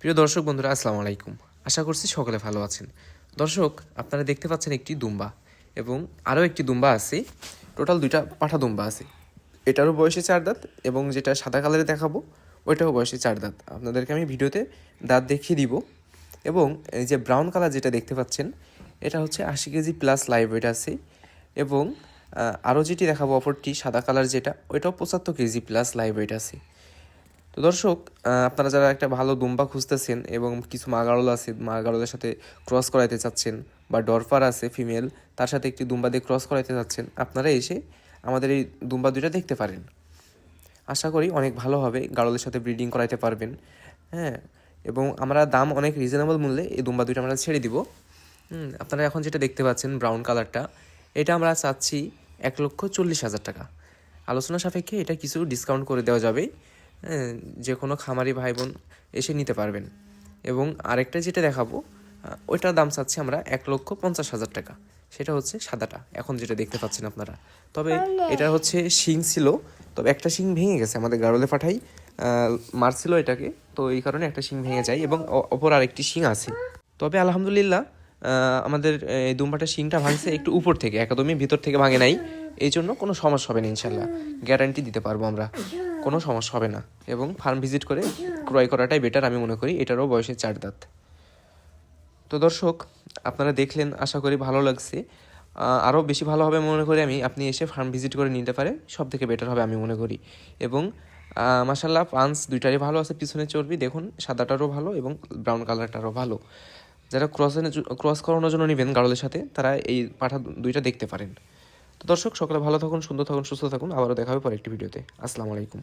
প্রিয় দর্শক বন্ধুরা, আসসালামু আলাইকুম। আশা করছি সকলে ভালো আছেন। দর্শক, আপনারা দেখতে পাচ্ছেন একটি দুম্বা এবং আরও একটি দুম্বা আছে। টোটাল দুইটা পাঠা দুম্বা আছে। এটারও বয়সে চার দাঁত এবং যেটা সাদা কালারে দেখাবো, ওইটাও বয়সে চার দাঁত। আপনাদেরকে আমি ভিডিওতে দাঁত দেখিয়ে দিব। এবং এই যে ব্রাউন কালার যেটা দেখতে পাচ্ছেন, এটা হচ্ছে আশি কেজি প্লাস লাইভ আছে। এবং আরও যেটি দেখাবো অপরটি সাদা কালার যেটা, ওইটাও পঁচাত্তর কেজি প্লাস লাইভ আছে। তো দর্শক আপনারা যারা একটা ভালো দুম্বা খুঁজতেছেন এবং কিছু মাগারল আছে, মাগারলের সাথে ক্রস করাইতে চাচ্ছেন বা ডরফার আছে ফিমেল তার সাথে একটি দুম্বা দিয়ে ক্রস করাইতে চাচ্ছেন, আপনারা এসে আমাদের এই দুম্বা দুইটা দেখতে পারেন। আশা করি অনেক ভালো হবে গাড়লের সাথে ব্রিডিং করাইতে পারবেন। হ্যাঁ এবং আমরা দাম অনেক রিজনেবল মূল্যে এই দুম্বা দুইটা আমরা ছেড়ে দিব। আপনারা এখন যেটা দেখতে পাচ্ছেন ব্রাউন কালারটা এটা আমরা চাচ্ছি এক লক্ষ চল্লিশ হাজার টাকা। আলোচনা সাপেক্ষে এটা কিছু ডিসকাউন্ট করে দেওয়া যাবে। যে কোনো খামারি ভাই বোন এসে নিতে পারবেন। এবং আরেকটা যেটা দেখাবো ওইটার দাম চাচ্ছি আমরা এক লক্ষ পঞ্চাশ হাজার টাকা। সেটা হচ্ছে সাদাটা এখন যেটা দেখতে পাচ্ছেন আপনারা। তবে এটা হচ্ছে শিং ছিল তবে একটা শিং ভেঙে গেছে আমাদের গাড়লে পাঠাই। মারছিল এটাকে তো এই কারণে একটা শিং ভেঙে যায় এবং অপর আরেকটি শিং আছে। তবে আলহামদুলিল্লাহ আমাদের এই দুম্বাটা শিংটা ভাঙছে একটু উপর থেকে একদমই ভিতর থেকে ভাঙে নাই। এই জন্য কোনো সমস্যা হবে না ইনশাল্লাহ। গ্যারান্টি দিতে পারব আমরা। কোনো সমস্যা হবে না। এবং ফার্ম ভিজিট করে ক্রয় করাটাই বেটার আমি মনে করি, এটারও বয়সে চার দাঁত। তো দর্শক, আপনারা দেখলেন, আশা করি ভালো লাগছে। আরও বেশি ভালো হবে মনে করি আমি, আপনি এসে ফার্ম ভিজিট করে নিতে পারে সব থেকে বেটার হবে আমি মনে করি। এবং মাসাল্লাহ পাঞ্চ দুইটারই ভালো আছে, পিছনে চর্বি, দেখুন, সাদাটারও ভালো এবং ব্রাউন কালারটারও ভালো। যারা ক্রস ক্রস করানোর জন্য নেবেন গাড়লের সাথে, তারা এই পাঠা দুইটা দেখতে পারেন। তো দর্শক, সকলে ভালো থাকুন, সুন্দর থাকুন, সুস্থ থাকুন। আবারও দেখা হবে পরে একটি ভিডিওতে। আসসালামু আলাইকুম।